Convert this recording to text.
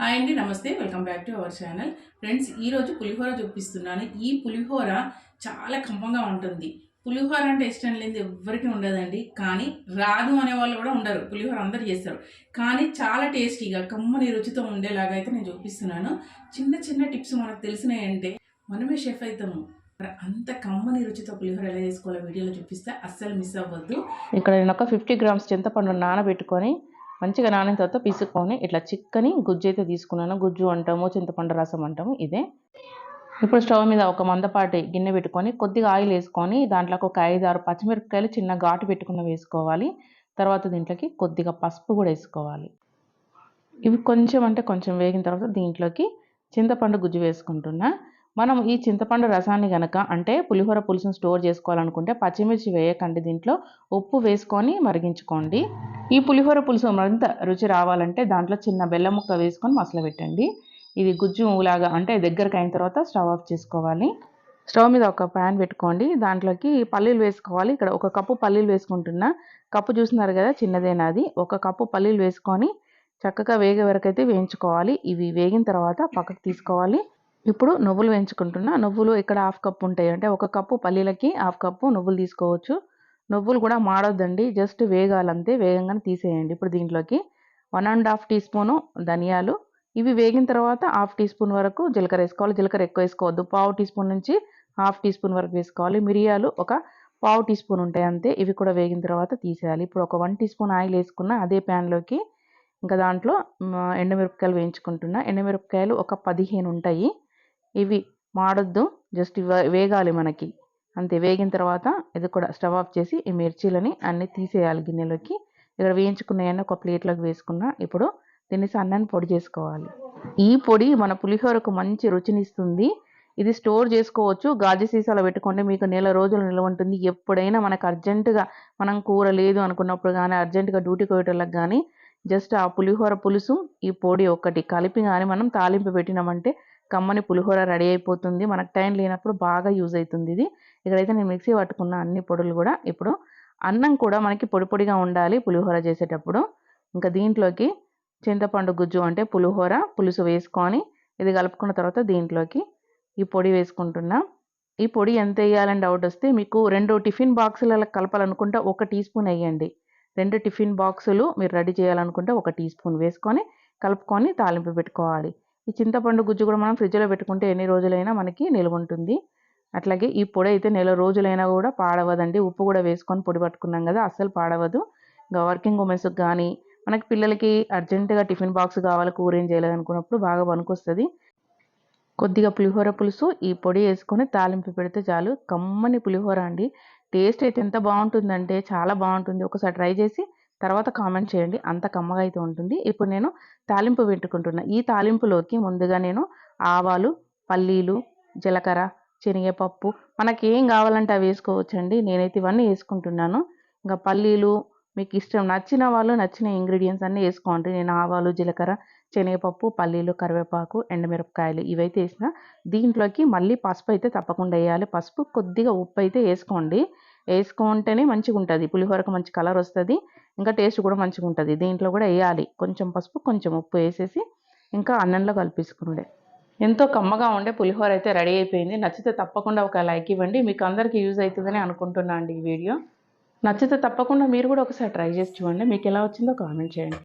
Hi అండి నమస్తే welcome back to our channel. Friends ఈరోజు పులిహోర చూపిస్తున్నాను. ఈ పులిహోర చాలా కమ్మగా ఉంటుంది. పులిహోర అంటే ఇష్టం లేనిది ఎవరికి ఉండదండి. కానీ రాదు అనే వాళ్ళు కూడా ఉండరు. పులిహోర అందరు చేస్తారు. కానీ చాలా టేస్టీగా కమ్మని రుచితో ఉండేలాగా అయితే నేను చూపిస్తున్నాను. చిన్న చిన్న టిప్స్ మనకు తెలిసినాయంటే మనమే షెఫ్ అవుతాము అంత కమ్మని రుచితో పులిహోర ఎలా చేసుకోవాలో వీడియోలో చూపిస్తే అస్సలు మిస్ అవ్వద్దు. ఇక్కడ నేను ఒక ఫిఫ్టీ గ్రామ్స్ చింతపండు నానబెట్టుకొని మంచిగా నానిన తర్వాత పిసుకొని ఇట్లా చిక్కని గుజ్జు అయితే తీసుకున్నాను. గుజ్జు అంటాము చింతపండు రసం అంటాము ఇదే. ఇప్పుడు స్టవ్ మీద ఒక మందపాటి గిన్నె పెట్టుకొని కొద్దిగా ఆయిల్ వేసుకొని దాంట్లోకి ఒక ఐదు ఆరు పచ్చిమిరపకాయలు చిన్న ఘాటు పెట్టుకున్న వేసుకోవాలి. తర్వాత దీంట్లోకి కొద్దిగా పసుపు కూడా వేసుకోవాలి. ఇవి కొంచెం అంటే కొంచెం వేగిన తర్వాత దీంట్లోకి చింతపండు గుజ్జు వేసుకుంటున్నా. మనం ఈ చింతపండు రసాన్ని గనక అంటే పులిహోర పులుసును స్టోర్ చేసుకోవాలనుకుంటే పచ్చిమిర్చి వేయకండి దీంట్లో ఉప్పు వేసుకొని మరిగించుకోండి. ఈ పులిహోర పులుసు మరింత రుచి రావాలంటే దాంట్లో చిన్న బెల్లం ముక్క వేసుకొని మసలు పెట్టండి. ఇది గుజ్జు లాగా అంటే దగ్గరకు అయిన తర్వాత స్టవ్ ఆఫ్ చేసుకోవాలి. స్టవ్ మీద ఒక ప్యాన్ పెట్టుకోండి. దాంట్లోకి పల్లీలు వేసుకోవాలి. ఇక్కడ ఒక కప్పు పల్లీలు వేసుకుంటున్నా. కప్పు చూస్తున్నారు కదా చిన్నదేనాది ఒక కప్పు పల్లీలు వేసుకొని చక్కగా వేగే వరకు అయితే వేయించుకోవాలి. ఇవి వేగిన తర్వాత పక్కకు తీసుకోవాలి. ఇప్పుడు నువ్వులు వేయించుకుంటున్నా. నువ్వులు ఇక్కడ హాఫ్ కప్ ఉంటాయి. అంటే ఒక కప్పు పల్లీలకి హాఫ్ కప్పు నువ్వులు తీసుకోవచ్చు. నువ్వులు కూడా మాడొద్దండి. జస్ట్ వేగాలంతే. వేగంగానే తీసేయండి. ఇప్పుడు దీంట్లోకి one and half teaspoon ధనియాలు. ఇవి వేగిన తర్వాత హాఫ్ టీ స్పూన్ వరకు జీలకర్ర వేసుకోవాలి. జీలకర్ర ఎక్కువ వేసుకోవద్దు. పావు టీ స్పూన్ నుంచి హాఫ్ టీ స్పూన్ వరకు వేసుకోవాలి. మిరియాలు ఒక పావు టీ స్పూన్ ఉంటాయి అంతే. ఇవి కూడా వేగిన తర్వాత తీసేయాలి. ఇప్పుడు ఒక వన్ టీ స్పూన్ ఆయిల్ వేసుకున్న అదే ప్యాన్లోకి ఇంకా దాంట్లో ఎండుమిరపకాయలు వేయించుకుంటున్నా. ఎండుమిరపకాయలు ఒక పదిహేను ఉంటాయి. ఇవి మాడొద్దు జస్ట్ వేగాలి మనకి. అంతే వేగిన తర్వాత ఇది కూడా స్టవ్ ఆఫ్ చేసి ఈ మిర్చీలని అన్నీ తీసేయాలి గిన్నెలోకి. ఇక్కడ వేయించుకున్నాయని ఒక ప్లేట్లోకి వేసుకున్న ఇప్పుడు దీన్ని సన్నని పొడి చేసుకోవాలి. ఈ పొడి మన పులిహోరకు మంచి రుచినిస్తుంది. ఇది స్టోర్ చేసుకోవచ్చు. గాజు సీసాలో పెట్టుకుంటే మీకు నెల రోజులు నిల్వ ఉంటుంది. ఎప్పుడైనా మనకు అర్జెంటుగా మనం కూర లేదు అనుకున్నప్పుడు కానీ అర్జెంటుగా డ్యూటీ పోయేటోళ్ళకి కానీ జస్ట్ ఆ పులిహోర పులుసు ఈ పొడి ఒకటి కలిపి కానీ మనం తాలింపు పెట్టినామంటే కమ్మని పులిహోర రెడీ అయిపోతుంది. మనకు టైం లేనప్పుడు బాగా యూజ్ అవుతుంది ఇది. ఇక్కడైతే నేను మిక్సీ పట్టుకున్న అన్ని పొడులు కూడా ఇప్పుడు అన్నం కూడా మనకి పొడి పొడిగా ఉండాలి పులిహోర చేసేటప్పుడు. ఇంకా దీంట్లోకి చింతపండు గుజ్జు అంటే పులిహోర పులుసు వేసుకొని ఇది కలుపుకున్న తర్వాత దీంట్లోకి ఈ పొడి వేసుకుంటున్నా. ఈ పొడి ఎంత వేయాలని డౌట్ వస్తే మీకు రెండు టిఫిన్ బాక్సులలో కలపాలనుకుంటే ఒక టీ స్పూన్ వేయండి. రెండు టిఫిన్ బాక్సులు మీరు రెడీ చేయాలనుకుంటే ఒక టీ స్పూన్ వేసుకొని కలుపుకొని తాలింపు పెట్టుకోవాలి. ఈ చింతపండు గుజ్జు కూడా మనం ఫ్రిడ్జ్లో పెట్టుకుంటే ఎన్ని రోజులైనా మనకి నిల్వ ఉంటుంది. అట్లాగే ఈ పొడి అయితే నెల రోజులైనా కూడా పాడవదండి. ఉప్పు కూడా వేసుకొని పొడి పట్టుకున్నాం కదా అస్సలు పాడవదు. ఇంకా వర్కింగ్ ఉమెన్స్కి కానీ మనకి పిల్లలకి అర్జెంటుగా టిఫిన్ బాక్స్ కావాలి కూర ఏం చేయలేదు అనుకున్నప్పుడు బాగా పనికొస్తుంది కొద్దిగా పులిహోర పులుసు ఈ పొడి వేసుకొని తాలింపు పెడితే చాలు. కమ్మని పులిహోర అండి. టేస్ట్ అయితే ఎంత బాగుంటుందంటే చాలా బాగుంటుంది. ఒకసారి ట్రై చేసి తర్వాత కామెంట్ చేయండి. అంత కమ్మగా అయితే ఉంటుంది. ఇప్పుడు నేను తాలింపు పెట్టుకుంటున్నా. ఈ తాలింపులోకి ముందుగా నేను ఆవాలు పల్లీలు జీలకర్ర శనగపప్పు మనకి ఏం కావాలంటే అవి వేసుకోవచ్చండి. నేనైతే ఇవన్నీ వేసుకుంటున్నాను. ఇంకా పల్లీలు మీకు ఇష్టం నచ్చిన వాళ్ళు నచ్చిన ఇంగ్రీడియంట్స్ అన్నీ వేసుకోండి. నేను ఆవాలు జీలకర్ర శనగపప్పు పల్లీలు కరివేపాకు ఎండమిరపకాయలు ఇవైతే వేసిన. దీంట్లోకి మళ్ళీ పసుపు అయితే తప్పకుండా వేయాలి. పసుపు కొద్దిగా ఉప్పు అయితే వేసుకోండి. వేసుకుంటేనే మంచిగా ఉంటుంది పులిహోరకు మంచి కలర్ వస్తుంది. ఇంకా టేస్ట్ కూడా మంచిగా ఉంటుంది దీంట్లో కూడా వేయాలి. కొంచెం పసుపు కొంచెం ఉప్పు వేసేసి ఇంకా అన్నంలో కలిపేసుకుండే ఎంతో కమ్మగా ఉండే పులిహోర అయితే రెడీ అయిపోయింది. నచ్చితే తప్పకుండా ఒక లైక్ ఇవ్వండి. మీకు అందరికీ యూజ్ అవుతుందని అనుకుంటున్నాను అండి ఈ వీడియో. నచ్చితే తప్పకుండా మీరు కూడా ఒకసారి ట్రై చేసి చూడండి. మీకు ఎలా వచ్చిందో కామెంట్ చేయండి.